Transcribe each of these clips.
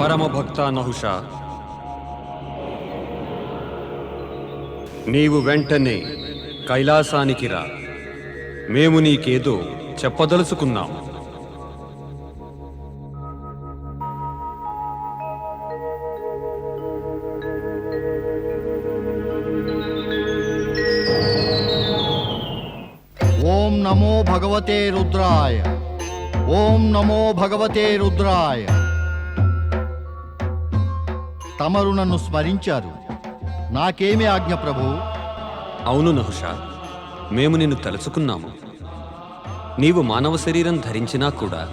పరమభక్త నహుష నీవు వెంటనే కైలాసానికి రా. మేము నీకేదో చెప్పదలుచుకున్నాం. ఓం నమో భగవతే రుద్రాయ. ఓం నమో భగవతే రుద్రాయ. తమరు నన్ను స్మరించారు. నాకేమి ఆజ్ఞ ప్రభు? అవును నహుష మేము నిన్ను తలుచుకున్నాము. నీవు మానవ శరీరం ధరించినా కూడా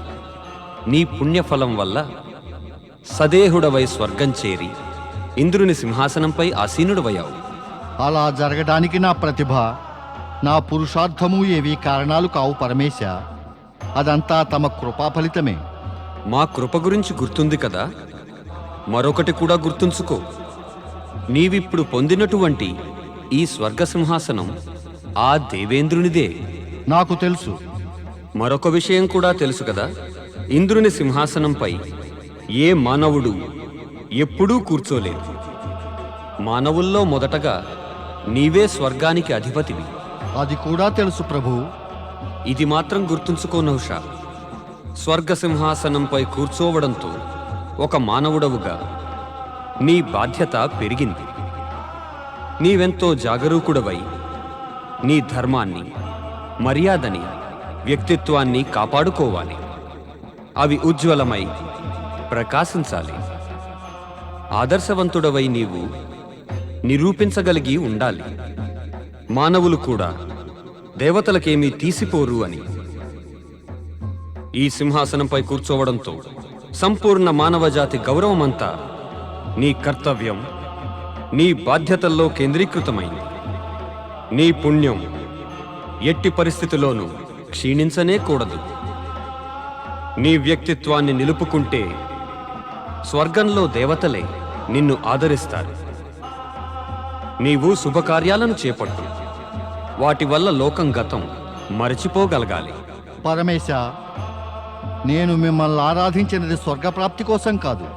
నీ పుణ్యఫలం వల్ల సదేహుడవై స్వర్గం చేరి ఇంద్రుని సింహాసనంపై ఆసీనుడవయ్యావు. అలా జరగడానికి నా ప్రతిభ నా పురుషార్థము ఏవి కారణాలు కావు పరమేశ. అదంతా తమ కృపా ఫలితమే మా కృప గురించి గుర్తుంది కదా? మరొకటి కూడా గుర్తుంచుకో. నీవిప్పుడు పొందినటువంటి ఈ స్వర్గ సింహాసనం ఆ దేవేంద్రునిదే. నాకు తెలుసు. మరొక విషయం కూడా తెలుసు కదా. ఇంద్రుని సింహాసనంపై ఏ మానవుడు ఎప్పుడూ కూర్చోలేదు. మానవుల్లో మొదటగా నీవే స్వర్గానికి అధిపతివి. అది కూడా తెలుసు ప్రభు. ఇది మాత్రం గుర్తుంచుకో నహుషా స్వర్గ సింహాసనంపై కూర్చోవడంతో ఒక మానవుడవుగా. నీ బాధ్యత పెరిగింది. నీవెంతో జాగరూకుడవై నీ ధర్మాన్ని మర్యాదని వ్యక్తిత్వాన్ని కాపాడుకోవాలి. అవి ఉజ్వలమై ప్రకాశించాలి. ఆదర్శవంతుడవై నీవు నిరూపించగలిగి ఉండాలి. మానవులు కూడా దేవతలకేమీ తీసిపోరు అని. ఈ సింహాసనంపై కూర్చోవడంతో సంపూర్ణ మానవజాతి గౌరవమంతా నీ కర్తవ్యం నీ బాధ్యతల్లో కేంద్రీకృతమైంది. నీ పుణ్యం ఎట్టి పరిస్థితిలోనూ క్షీణించనే కూడదు. నీ వ్యక్తిత్వాన్ని నిలుపుకుంటే స్వర్గంలో దేవతలే నిన్ను ఆదరిస్తారు. నీవు శుభకార్యాలను చేపట్టు. వాటి వల్ల లోకం గతం మరచిపోగలగాలి. పరమేశ నేను మిమ్మల్ని ఆరాధించినది స్వర్గప్రాప్తి కోసం కాదు.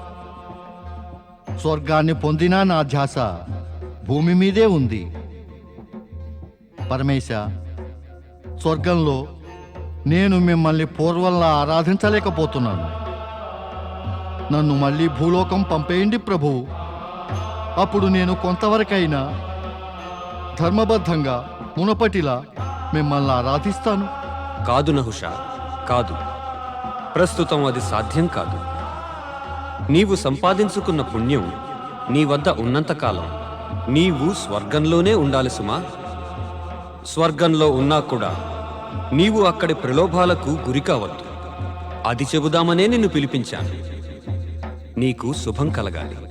స్వర్గాన్ని పొందినా నా ధ్యాస భూమి మీదే ఉంది. పరమేశ స్వర్గంలో నేను మిమ్మల్ని పూర్వంలా ఆరాధించలేకపోతున్నాను. నన్ను మళ్ళీ భూలోకం పంపేయండి ప్రభు. అప్పుడు నేను కొంతవరకైనా ధర్మబద్ధంగా మునపటిలా మిమ్మల్ని ఆరాధిస్తాను. కాదు నహుష కాదు. ప్రస్తుతం అది సాధ్యం కాదు. నీవు సంపాదించుకున్న పుణ్యం నీ వద్ద ఉన్నంతకాలం నీవు స్వర్గంలోనే ఉండాలి సుమా. స్వర్గంలో ఉన్నా కూడా నీవు అక్కడి ప్రలోభాలకు గురి కావద్దు. అది చెబుదామనే నిన్ను పిలిపించాను. నీకు శుభం కలగాలి.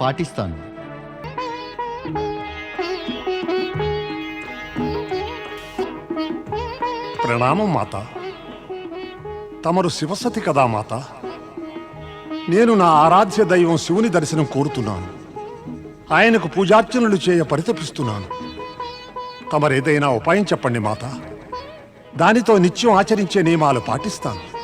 పాటిస్తాను. ప్రణామం మాత. తమరు శివసతి కదా మాత. నేను నా ఆరాధ్య దైవం శివుని దర్శనం కోరుతున్నాను. ఆయనకు పూజార్చనలు చేయ పరితపిస్తున్నాను. తమరేదైనా ఉపాయం చెప్పండి మాత. దానితో నిత్యం ఆచరించే నియమాలు పాటిస్తాను.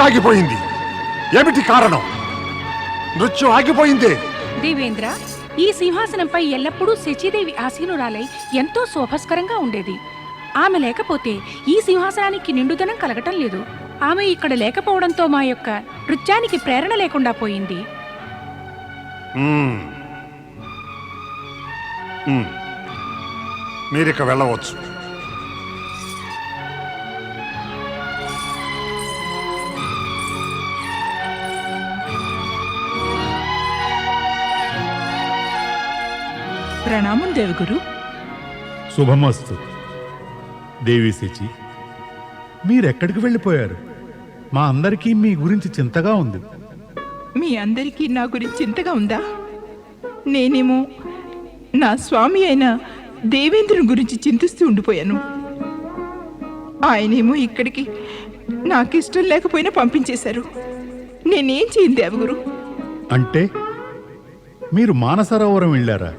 ఆగిపోయింది. ఏమిటి కారణం? నృత్యం ఆగిపోయిందే. దేవేంద్ర ఈ సింహాసనంపై ఎల్లప్పుడూ శచీదేవి ఆసీనురాలై ఎంతో శోభస్కరంగా ఉండేది. ఆమె లేకపోతే ఈ సింహాసనానికి నిండుదనం కలగటం లేదు. ఆమె ఇక్కడ లేకపోవడంతో మా యొక్క నృత్యానికి ప్రేరణ లేకుండా పోయింది. మీరిక వెళ్ళవచ్చు. ప్రణామం దేవగురు శుభమస్తు. దేవి శచి మీరెక్కడికి వెళ్ళిపోయారు? మా అందరికీ మీ గురించి చింతగా ఉంది. మీ అందరికీ నా గురించి ఇంతగా ఉందా? నేనేమో నా స్వామి అయిన దేవేంద్రుని గురించి చింతిస్తూ ఉండిపోయాను. ఆయనేమో ఇక్కడికి నాకు ఇష్టం లేకపోయినా పంపించేశారు. నేనేం చేయను దేవగురు అంటే మీరు మానసరోవరం వెళ్ళారా?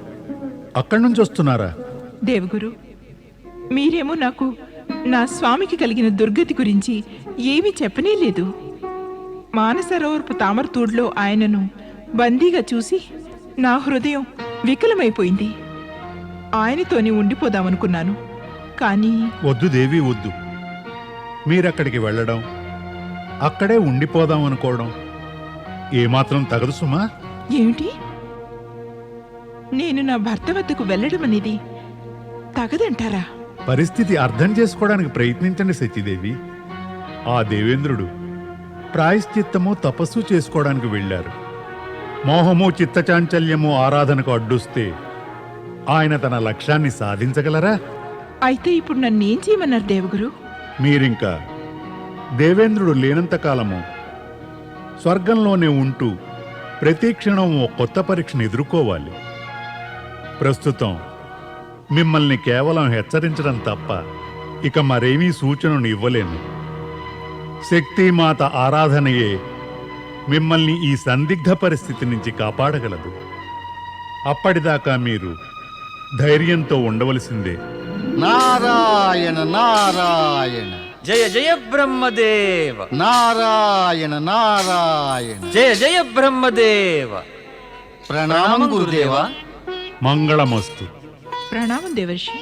అక్కడి నుంచి వస్తున్నారా దేవగురు మీరేమో నాకు నా స్వామికి కలిగిన దుర్గతి గురించి ఏమీ చెప్పనే లేదు మానసరోవరపు తామరతూడులో ఆయనను బందీగా చూసి నా హృదయం వికలమైపోయింది. ఆయనతోనే ఉండిపోదామనుకున్నాను. కానీ వద్దు దేవి వద్దు. మీరక్కడికి వెళ్ళడం అక్కడే ఉండిపోదాం అనుకోవడం ఏమాత్రం తగదు సుమా? ఏమిటి? నేను నా భర్త వద్దకు వెళ్ళడం అనేది తగదంటారా? పరిస్థితి అర్థం చేసుకోవడానికి ప్రయత్నించండి సతీదేవి. ఆ దేవేంద్రుడు ప్రాయశ్చిత్తము తపస్సు చేసుకోవడానికి వెళ్ళారు. మోహము చిత్తచాంచల్యము ఆరాధనకు అడ్డొస్తే ఆయన తన లక్ష్యాన్ని సాధించగలరా? అయితే ఇప్పుడు నన్నేం చేయమన్నారు దేవగురు? మీరింకా దేవేంద్రుడు లేనంత కాలము స్వర్గంలోనే ఉంటూ ప్రతి క్షణం ఓ కొత్త పరీక్షను ఎదుర్కోవాలి. ప్రస్తుతం. మిమ్మల్ని కేవలం హెచ్చరించడం తప్ప ఇక మరేమీ సూచనను ఇవ్వలేను శక్తిమాత ఆరాధనయే మిమ్మల్ని ఈ సందిగ్ధ పరిస్థితి నుంచి కాపాడగలదు. అప్పటిదాకా మీరు ధైర్యంతో ఉండవలసిందే. నారాయణ నారాయణ. జయ జయ బ్రహ్మదేవ. నారాయణ నారాయణ. జయ జయ బ్రహ్మదేవ. ప్రణామం గురుదేవా. మంగళమస్తు. ప్రణామం దేవర్షి.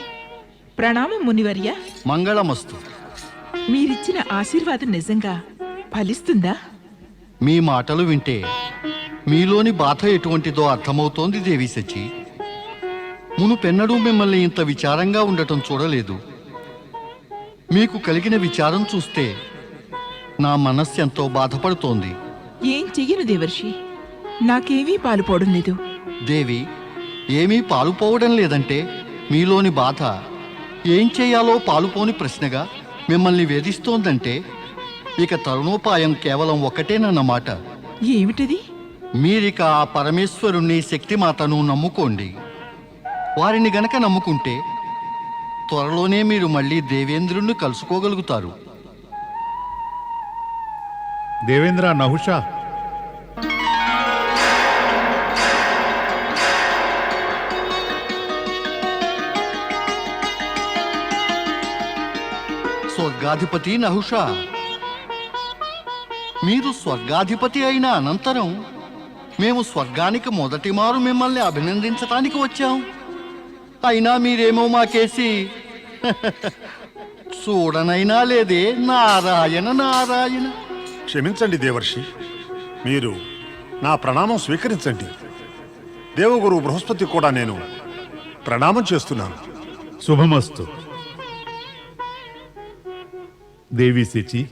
ప్రణామం మునివర్య. మంగళమస్తు. మీరిచ్చిన ఆశీర్వాదం నిజంగా ఫలిస్తుందా? మీ మాటలు వింటే మీలోని బాధ ఎటువంటిదో అర్థమవుతోంది దేవి సచి మునుపెన్నడూ మిమ్మల్ని ఇంత విచారంగా ఉండటం చూడలేదు. మీకు కలిగిన విచారం చూస్తే నా మనస్సు ఎంతో బాధపడుతోంది. ఏం చెయ్యను దేవర్షి? నాకేమీ పాలుపోవడం లేదు. దేవి ఏమీ పాలుపోవడం లేదంటే మీలోని బాధ ఏం చేయాలో పాలుపోని ప్రశ్నగా మిమ్మల్ని వేధిస్తోందంటే ఇక తరుణోపాయం కేవలం ఒకటేనన్నమాట. ఏమిటది? మీరిక ఆ పరమేశ్వరుణ్ణి శక్తిమాతను నమ్ముకోండి. వారిని గనక నమ్ముకుంటే త్వరలోనే మీరు మళ్ళీ దేవేంద్రుణ్ణి కలుసుకోగలుగుతారు. దేవేంద్ర నహుషా స్వర్గాధిపతి నహుష. మీరు స్వర్గాధిపతి అయిన అనంతరం మేము స్వర్గానికి మొదటి మారు మిమ్మల్ని అభినందించటానికి వచ్చాం. అయినా మీరేమో మాకేసి చూడనైనా లేదే నారాయణ నారాయణ. క్షమించండి దేవర్షి మీరు నా ప్రణామం స్వీకరించండి. దేవగురు బృహస్పతి కూడా నేను ప్రణామం చేస్తున్నాను. శుభమస్తు. దేవి శచి.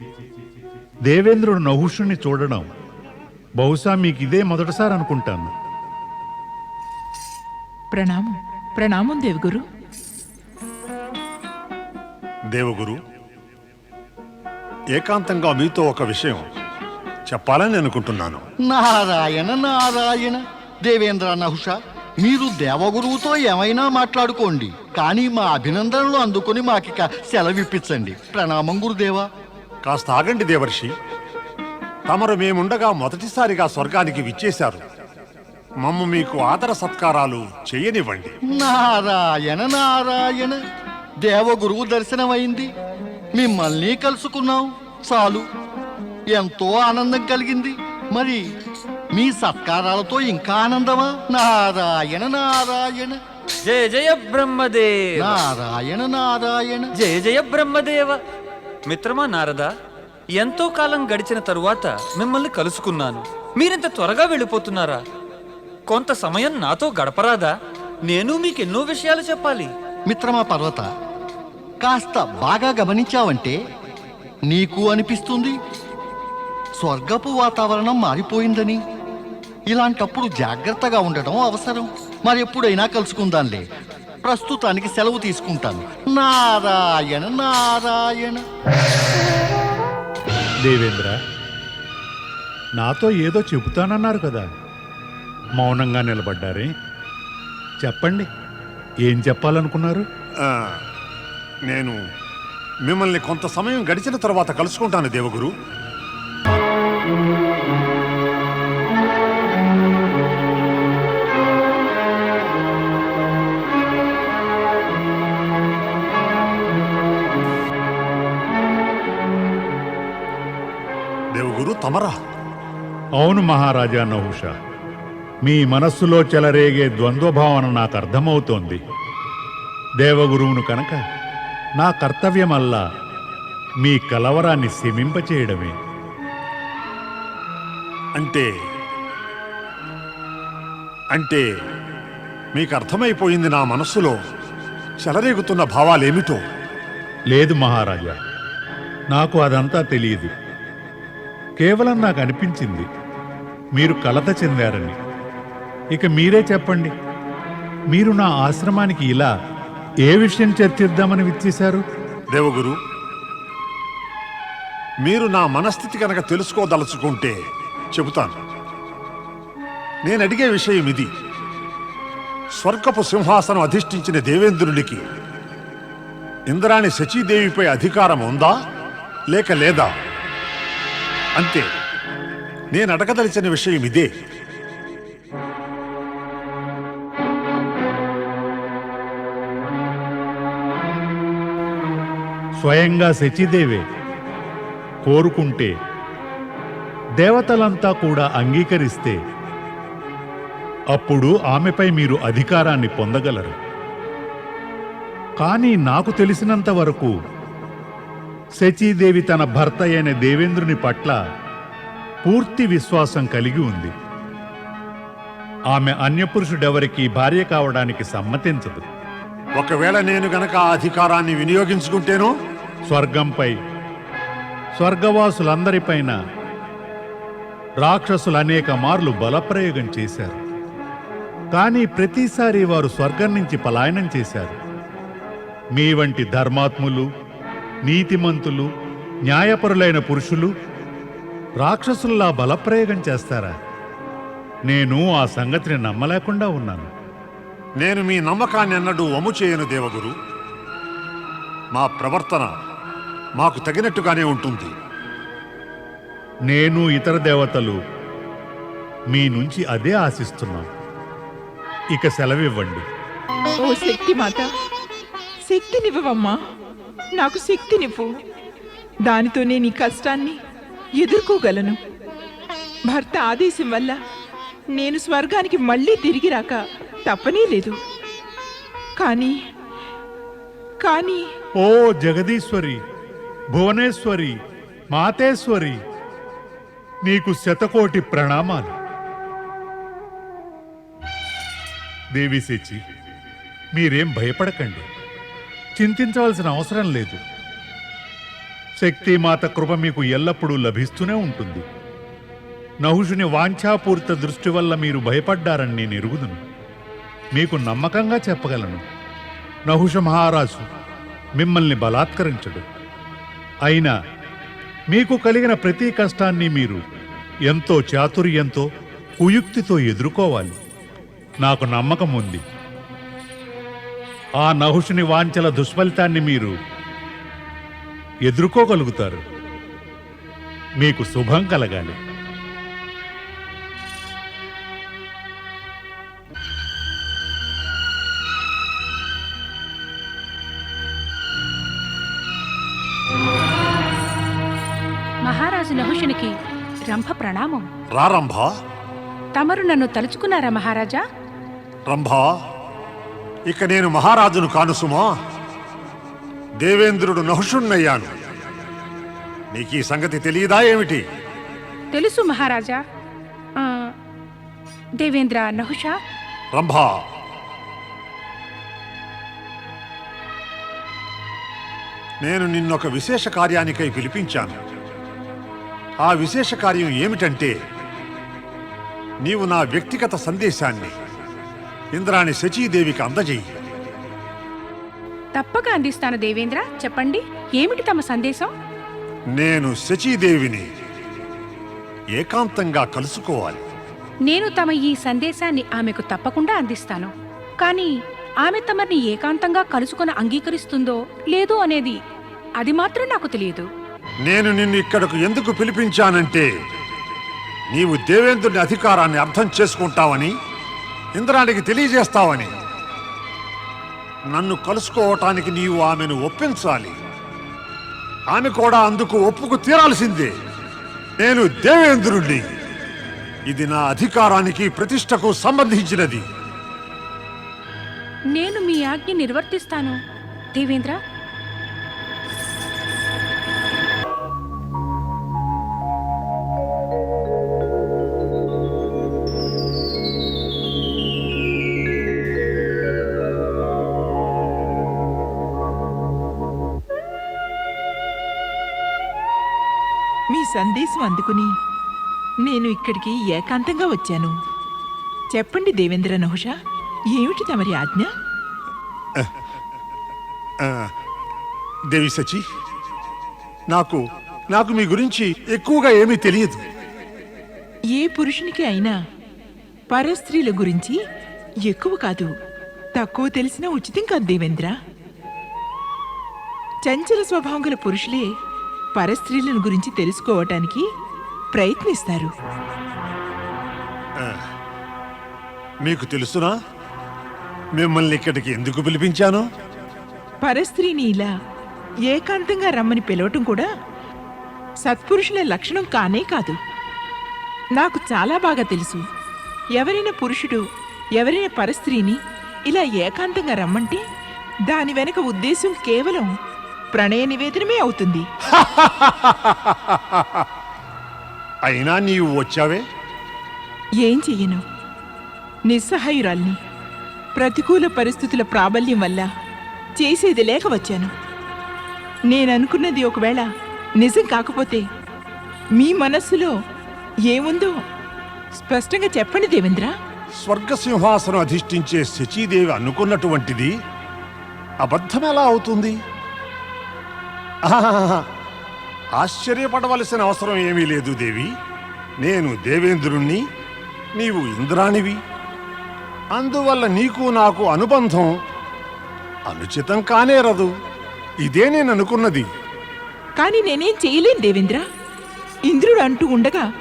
దేవేంద్రుడు నహుషుణ్ణి చూడడం బహుశా మీకు ఇదే మొదటిసారి అనుకుంటాను. ప్రణామం ప్రణామం దేవగురు. దేవగురు ఏకాంతంగా మీతో ఒక విషయం చెప్పాలని అనుకుంటున్నాను. నారాయణ నారాయణ దేవేంద్ర నహుష మీరు దేవగురువుతో ఏమైనా మాట్లాడుకోండి కానీ మా అభినందనలు అందుకొని మాకిక సెలవిప్పించండి. ప్రణామం గురుదేవా. కాస్త ఆగండి దేవర్షి. తమరు మేముండగా మొదటిసారిగా స్వర్గానికి విచ్చేశారు. మమ్మ మీకు ఆదర సత్కారాలు చేయనివ్వండి. నారాయణ నారాయణ. దేవగురువు దర్శనమైంది. మిమ్మల్ని కలుసుకున్నాం. చాలు. ఎంతో ఆనందం కలిగింది. మరి మీ సత్కారాలతో ఇంకా ఆనందమా? నారాయణ నారాయణ. జయ జయ బ్రహ్మదేవ. నారాయణ నారాయణ. జయ జయ బ్రహ్మదేవ. మిత్రమా నారద ఎంతో కాలం గడిచిన తరువాత మిమ్మల్ని కలుసుకున్నాను. మీరింత త్వరగా వెళ్ళిపోతున్నారా? కొంత సమయం నాతో గడపరాదా? నేను మీకెన్నో విషయాలు చెప్పాలి. మిత్రమా పర్వత కాస్త బాగా గమనించావంటే నీకు అనిపిస్తుంది స్వర్గపు వాతావరణం మారిపోయిందని. ఇలాంటప్పుడు జాగ్రత్తగా ఉండటం అవసరం. మరి ఎప్పుడైనా కలుసుకుందాంలే. ప్రస్తుతానికి సెలవు తీసుకుంటాను. నారాయణ నారాయణ. దేవేంద్ర నాతో ఏదో చెబుతానన్నారు కదా. మౌనంగా నిలబడ్డారే. చెప్పండి ఏం చెప్పాలనుకున్నారు? నేను మిమ్మల్ని కొంత సమయం గడిచిన తర్వాత కలుసుకుంటాను దేవగురు. తమరా? అవును మహారాజా నహుష. మీ మనస్సులో చెలరేగే ద్వంద్వభావన నాకు అర్థమవుతోంది. దేవగురువును కనుక నా కర్తవ్యమల్లా మీ కలవరాన్ని శమింపచేయడమే అంటే అంటే మీకు అర్థమైపోయింది నా మనస్సులో చెలరేగుతున్న భావాలేమిటో? లేదు మహారాజా నాకు అదంతా తెలియదు. కేవలం నాకు అనిపించింది. మీరు కలత చెందారని. ఇక మీరే చెప్పండి. మీరు నా ఆశ్రమానికి ఇలా ఏ విషయం చర్చిద్దామని విచ్చేశారు? దేవగురు మీరు నా మనస్థితి కనుక తెలుసుకోదలుచుకుంటే చెబుతాను. నేను అడిగే విషయం ఇది. స్వర్గపు సింహాసనం అధిష్ఠించిన దేవేంద్రునికి ఇంద్రాణి శచీదేవిపై అధికారం ఉందా? లేక లేదా? అంతే. నేను అడగదలిచిన విషయం ఇదే. స్వయంగా శచీదేవే కోరుకుంటే దేవతలంతా కూడా అంగీకరిస్తే అప్పుడు ఆమెపై మీరు అధికారాన్ని పొందగలరు. కానీ నాకు తెలిసినంత వరకు శచీదేవి తన భర్త అయిన దేవేంద్రుని పట్ల పూర్తి విశ్వాసం కలిగి ఉంది. ఆమె అన్యపురుషుడెవరికి భార్య కావడానికి సమ్మతించదు. ఒకవేళ నేను గనక ఆ అధికారాన్ని వినియోగించుకుంటేనో? స్వర్గంపై స్వర్గవాసులందరిపైన రాక్షసులు అనేక మార్లు బలప్రయోగం చేశారు. కానీ ప్రతిసారి వారు స్వర్గం నుంచి పలాయనం చేశారు. మీ వంటి ధర్మాత్ములు నీతిమంతులు న్యాయపరులైన పురుషులు రాక్షసుల్లా బలప్రయోగం చేస్తారా? నేను ఆ సంగతిని నమ్మలేకుండా ఉన్నాను. నేను మీ నమ్మకాన్ని అన్నడు వము చేయను దేవగురు. మా ప్రవర్తన మాకు తగినట్టుగానే ఉంటుంది. నేను ఇతర దేవతలు మీ నుంచి అదే ఆశిస్తున్నాం. ఇక సెలవివ్వండి. ఓ శక్తి మాత శక్తినివ్వమ్మా నాకు శక్తినివ్వు. దానితోనే నీ కష్టాన్ని ఎదుర్కోగలను. భర్త ఆదేశం వల్ల నేను స్వర్గానికి మళ్ళీ తిరిగి రాక తప్పనే లేదు. కానీ కానీ ఓ జగదీశ్వరి భువనేశ్వరి మాతేశ్వరి నీకు శతకోటి ప్రణామాలు. దేవి శచి మీరేం భయపడకండి. చింతించవలసిన అవసరం లేదు. శక్తిమాత కృప మీకు ఎల్లప్పుడూ లభిస్తూనే ఉంటుంది. నహుషుని వాంఛాపూరిత దృష్టి వల్ల మీరు భయపడ్డారని నేను ఎరుగుదును. మీకు నమ్మకంగా చెప్పగలను. నహుష మహారాజు మిమ్మల్ని బలాత్కరించడు. అయినా మీకు కలిగిన ప్రతి కష్టాన్ని మీరు ఎంతో చాతుర్యంతో కుయుక్తితో ఎదుర్కోవాలి. నాకు నమ్మకం ఉంది ఆ నహుషుని వాంఛల దుష్ఫలితాన్ని మీరు ఎదుర్కోగలుగుతారు. మీకు శుభం కలగాలి. మహారాజు నహుషునికి రంభ ప్రణామం. రారంభ తమరు నన్ను తలుచుకున్నారా మహారాజా? రంభ. ఇక నేను మహారాజును కాను సుమా దేవేంద్రుడు నహుషుణ్ణయ్యాను. నీకు ఈ సంగతి తెలియదా ఏమిటి? తెలుసు మహారాజా. ఆ, దేవేంద్ర నహుష? రంభ. నేను నిన్నొక విశేష కార్యానికై పిలిపించాను. ఆ విశేష కార్యం ఏమిటంటే నీవు నా వ్యక్తిగత సందేశాన్ని ఇంద్రాణి శచీదేవికి అందజేయి. తప్పక అందిస్తాను దేవేంద్ర. చెప్పండి ఏమిటి తమ సందేశం? నేను శచీదేవిని ఏకాంతంగా కలుసుకోవాలి. నేను తమ ఈ సందేశాన్ని ఆమెకు తప్పకుండా అందిస్తాను. కానీ ఆమె తమని ఏకాంతంగా కలుసుకొని అంగీకరిస్తుందో లేదో అనేది అది మాత్రం నాకు తెలియదు. నేను నిన్ను ఇక్కడకు ఎందుకు పిలిపించానంటే నీవు దేవేంద్రుని అధికారాన్ని అర్థం చేసుకుంటావని ఇంద్రానికి తెలియజేస్తావని. నన్ను కలుసుకోవటానికి నీవు ఆమెను ఒప్పించాలి. ఆమె కూడా అందుకు ఒప్పుకు తీరాల్సిందే. నేను దేవేంద్రుణ్ణి. ఇది నా అధికారానికి ప్రతిష్టకు సంబంధించినది. నేను మీ ఆజ్ఞ నిర్వర్తిస్తాను. దేవేంద్ర సందేశం అందుకుని నేను ఇక్కడికి ఏకాంతంగా వచ్చాను. చెప్పండి దేవేంద్ర నహుష ఏమిటి తమరి ఆజ్ఞ? దేవి సచి నాకు నాకు మీ గురించి ఎక్కువగా ఏమీ తెలియదు. ఏ పురుషునికి అయినా పరస్త్రీల గురించి ఎక్కువ కాదు తక్కువ తెలిసిన ఉచితం కాదు దేవేంద్ర. చంచల స్వభావం గల పురుషులే పరస్త్రీలను గురించి తెలుసుకోవటానికి ప్రయత్నిస్తారు. మీకు తెలుసునా? మిమ్మల్ని ఇక్కడికి ఎందుకు పిలిపించాను? పరస్త్రీని ఇలా ఏకాంతంగా రమ్మని పిలవటం కూడా సత్పురుషుల లక్షణం కానే కాదు. నాకు చాలా బాగా తెలుసు. ఎవరైనా పురుషుడు ఎవరైనా పరస్త్రీని ఇలా ఏకాంతంగా రమ్మంటే దాని వెనక ఉద్దేశం కేవలం ప్రణయ నివేదనమే అవుతుంది. అయినా నీవు వచ్చావే? ఏం చెయ్యను? నిస్సహాయురాల్ని ప్రతికూల పరిస్థితుల ప్రాబల్యం వల్ల చేసేది లేక వచ్చాను. నేననుకున్నది ఒకవేళ నిజం కాకపోతే మీ మనస్సులో ఏముందో స్పష్టంగా చెప్పండి దేవేంద్ర. స్వర్గ సింహాసనం అధిష్ఠించే శచీదేవి అనుకున్నటువంటిది అబద్ధం ఎలా అవుతుంది. ఆశ్చర్యపడవలసిన అవసరం ఏమీ లేదు దేవి. నేను దేవేంద్రుణ్ణి నీవు ఇంద్రాణివి అందువల్ల నీకు నాకు అనుబంధం. అనుచితం కానేరదు ఇదే నేను అనుకున్నది. కానీ నేనేం చేయలేను దేవేంద్ర. ఇంద్రుడు అంటూ ఉండగా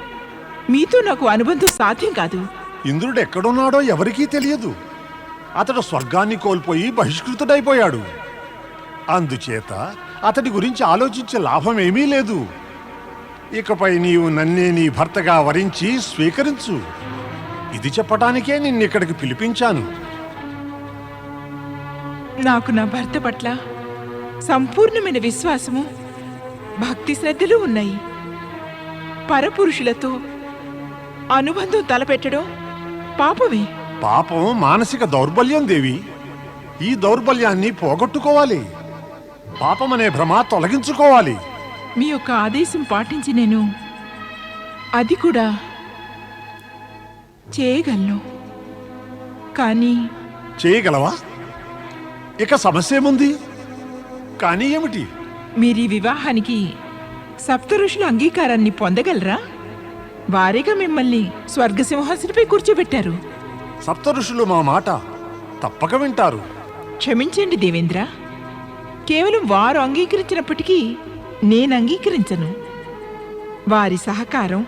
మీతో నాకు అనుబంధం సాధ్యం కాదు. ఇంద్రుడు ఎక్కడున్నాడో ఎవరికీ తెలియదు. అతడు స్వర్గాన్ని కోల్పోయి బహిష్కృతుడైపోయాడు. అందుచేత అతడి గురించి ఆలోచించే లాభం ఏమీ లేదు. ఇకపై నీవు నన్నే నీ భర్తగా వరించి స్వీకరించు. ఇది చెప్పటానికే నిన్నిక్కడికి పిలిపించాను. నాకు నా భర్త పట్ల సంపూర్ణమైన విశ్వాసము భక్తి శ్రద్ధలు ఉన్నాయి. పరపురుషులతో అనుబంధం తలపెట్టడం పాపమే. పాపం మానసిక దౌర్బల్యం దేవి. ఈ దౌర్బల్యాన్ని పోగొట్టుకోవాలి. పాపమనే భ్రమ తొలగించుకోవాలి. మీ యొక్క ఆదేశం పాటించి నేను అది కూడా చేయగలను. కానీ చేయగలవా? ఇక సమస్య ఏముంది? కానీ ఏమిటి? మీరు ఈ వివాహానికి సప్తఋషుల అంగీకారాన్ని పొందగలరా? వారేగా మిమ్మల్ని స్వర్గసింహాసనపై కూర్చోబెట్టారు. సప్త ఋషులు మా మాట తప్పక వింటారు. క్షమించండి దేవేంద్ర. కేవలం వారు అంగీకరించినప్పటికీ నేను అంగీకరించను. వారి సహకారం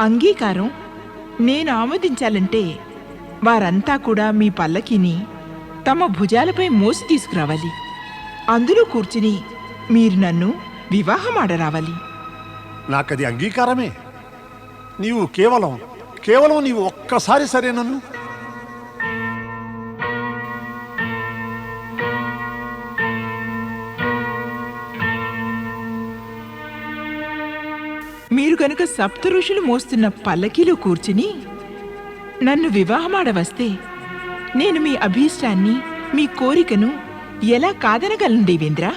అంగీకారం నేను ఆమోదించాలంటే వారంతా కూడా మీ పల్లకిని తమ భుజాలపై మోసి తీసుకురావాలి. అందులో కూర్చుని మీరు నన్ను వివాహమాడరావాలి. నాకది అంగీకారమే. నీవు కేవలం కేవలం నీవు ఒక్కసారి సరే నన్ను కనుక సప్త ఋషులు మోస్తున్న పల్లకీలో కూర్చుని నన్ను వివాహమాడవస్తే నేను మీ అభీష్టాన్ని మీ కోరికను ఎలా కాదనగలను దేవేంద్ర?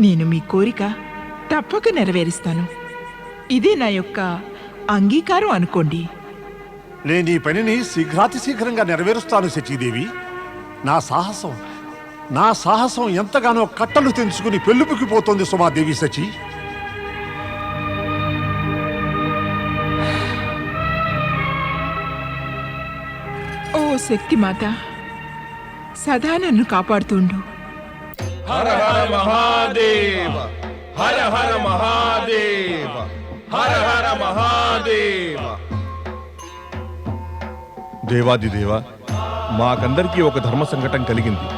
నేను మీ కోరిక తప్పక నెరవేరుస్తాను. ఇదే నా యొక్క అంగీకారం అనుకోండి. నేను ఈ పనిని శీఘ్రాతి శీఘ్రంగా నెరవేరుస్తాను శచీదేవి. నా సాహసం నా సాహసం ఎంతగానో కట్టలు తెంచుకుని పెళ్ళుపుకిపోతోంది సుమాదేవి సచి ఓ శక్తిమాత సదా నన్ను కాపాడుతుండు. హర హర మహాదేవ హర హర మహాదేవ హర హర మహాదేవ. దేవాదిదేవ మాకందరికీ ఒక ధర్మ సంకటం కలిగింది.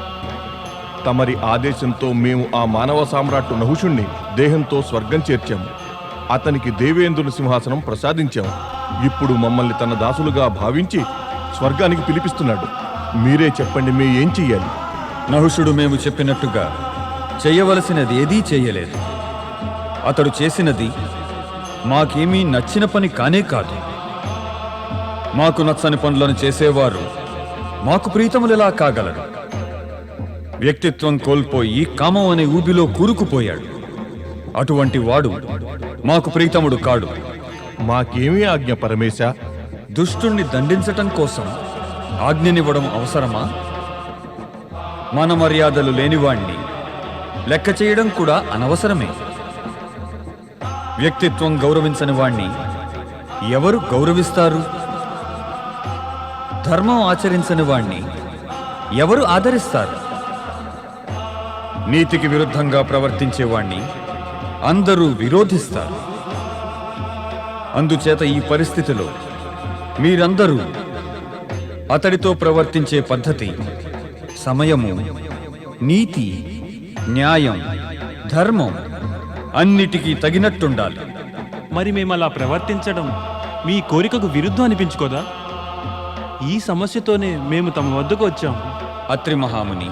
తమరి ఆదేశంతో మేము ఆ మానవ సామ్రాట్టు నహుషుణ్ణి దేహంతో స్వర్గం చేర్చాము. అతనికి దేవేంద్రుని సింహాసనం ప్రసాదించాము. ఇప్పుడు మమ్మల్ని తన దాసులుగా భావించి స్వర్గానికి పిలిపిస్తున్నాడు. మీరే చెప్పండి మే ఏం చెయ్యాలి? నహుషుడు మేము చెప్పినట్టుగా చేయవలసినది ఏదీ చేయలేదు. అతడు చేసినది మాకేమీ నచ్చిన పని కానే కాదు. మాకు నచ్చని పనులను చేసేవారు మాకు ప్రీతములెలా కాగలరు? వ్యక్తిత్వం కోల్పోయి కామం అనే ఊబిలో కూరుకుపోయాడు. అటువంటి వాడు మాకు ప్రీతముడు కాడు. మాకేమీ ఆజ్ఞ పరమేశ? దుష్టుణ్ణి దండించటం కోసం ఆజ్ఞనివ్వడం అవసరమా? మన మర్యాదలు లేనివాణ్ణి లెక్క చేయడం కూడా అనవసరమే. వ్యక్తిత్వం గౌరవించని వాణ్ణి ఎవరు గౌరవిస్తారు? ధర్మం ఆచరించని వాణ్ణి ఎవరు ఆదరిస్తారు? నీతికి విరుద్ధంగా ప్రవర్తించేవాణ్ణి అందరూ విరోధిస్తారు. అందుచేత ఈ పరిస్థితిలో మీరందరూ అతడితో ప్రవర్తించే పద్ధతి సమయము నీతి న్యాయం ధర్మం అన్నిటికీ తగినట్టుండాలి. మరి మేము అలా ప్రవర్తించడం మీ కోరికకు విరుద్ధం అనిపించుకోదా? ఈ సమస్యతోనే మేము తమ వద్దకు వచ్చాం. అత్రి మహాముని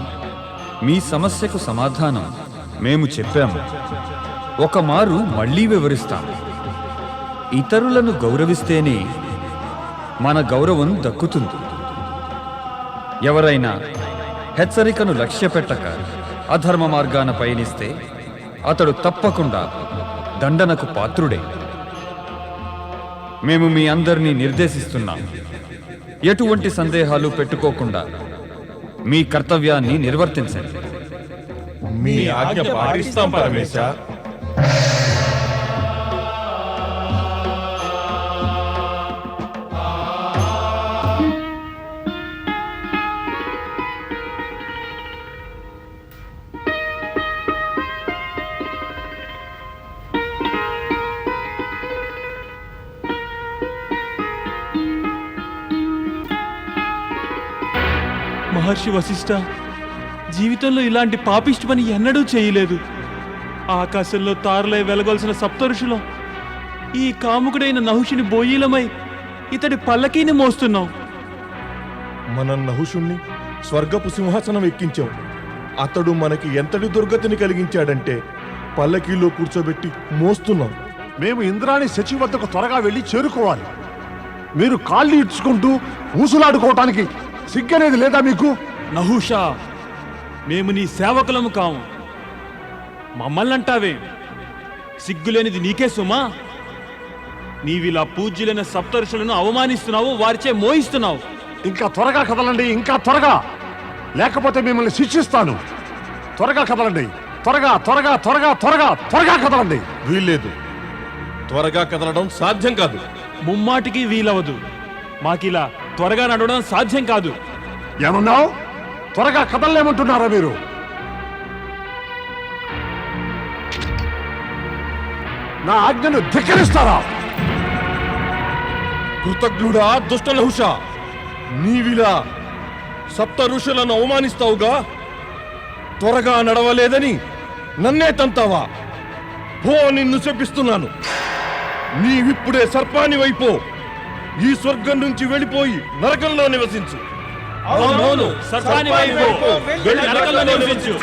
మీ సమస్యకు సమాధానం మేము చెప్పాము ఒక మారు మళ్ళీ వివరిస్తాము ఇతరులను గౌరవిస్తేనే మన గౌరవం దక్కుతుంది. ఎవరైనా హెచ్చరికను లక్ష్యపెట్టక అధర్మ మార్గాన పయనిస్తే అతడు తప్పకుండా దండనకు పాత్రుడే. మేము మీ అందరినీ నిర్దేశిస్తున్నాం. ఎటువంటి సందేహాలు పెట్టుకోకుండా మీ కర్తవ్యాన్ని నిర్వర్తించండి. మీ ఆజ్ఞ పాటిస్తాం పరమేశ మహర్షి వశిష్ఠ జీవితంలో ఇలాంటి పాపిష్టి పని ఎన్నడూ చేయలేదు. ఆకాశంలో తారలై వెలగొల్సిన సప్తఋషులం ఈ కాముకుడైన నహుషుని బోయిలమై ఇతడి పల్లకీని మోస్తున్నాం. మన నహుషుణ్ణి స్వర్గపు సింహాసనం ఎక్కించాం. అతడు మనకి ఎంతటి దుర్గతిని కలిగించాడంటే పల్లకీలో కూర్చోబెట్టి మోస్తున్నాం. మేము ఇంద్రాణి శచి వద్దకు త్వరగా వెళ్ళి చేరుకోవాలి. మీరు కాళ్ళు ఇడ్చుకుంటూ ఊసులాడుకోవటానికి సిగ్గనేది లేదా మీకు? నహుషా మేము నీ సేవకులము కాము. మమ్మల్ని అంటావే సిగ్గులేనిది నీకే సుమా? నీవిలా పూజ్యులైన సప్తరుషులను అవమానిస్తున్నావు వారిచే మోయిస్తున్నావు ఇంకా త్వరగా కదలండి ఇంకా త్వరగా. లేకపోతే మిమ్మల్ని శిక్షిస్తాను. త్వరగా కదలండి. త్వరగా త్వరగా త్వరగా త్వరగా త్వరగా కదలండి. వీల్లేదు. త్వరగా కదలడం సాధ్యం కాదు. ముమ్మాటికి వీలవదు. మాకిలా త్వరగా నడవడం సాధ్యం కాదు. ఏమన్నావు? త్వరగా కదలలేమంటున్నారా మీరు? నా ఆజ్ఞను ధిక్కరిస్తారా? కృతజ్ఞుడా దుష్ట నహుష నీవిలా సప్త ఋషులను అవమానిస్తావుగా? త్వరగా నడవలేదని నన్నే తంతావా? పో నిన్ను శపిస్తున్నాను. నీవిప్పుడే సర్పాని వైపో. ఈ స్వర్గం నుంచి వెళ్ళిపోయి నరకంలో నివసించు అవునవును సర్పాని వైపు వెళ్ళి నరకంలో నివసించు